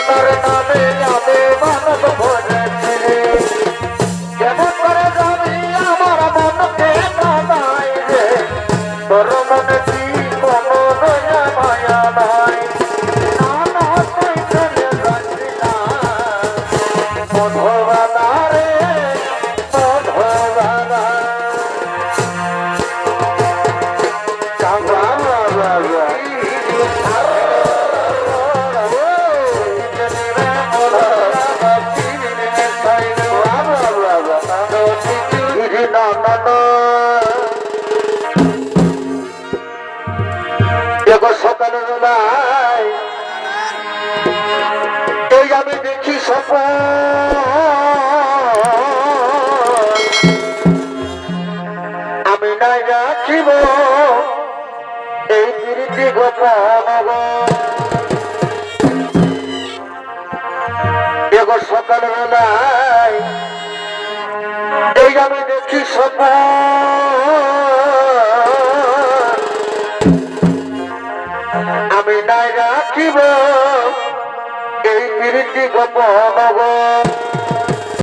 তোর নামে আমি সকালবেলায় এই আমি দেখি স্বপ্ন। আমি নাই রাখিব এই প্রীতি গোপন এগো সকালবেলায় এই আমি দেখি স্বপ্ন। আমি নাই রাখিব এই প্রীতি গোপন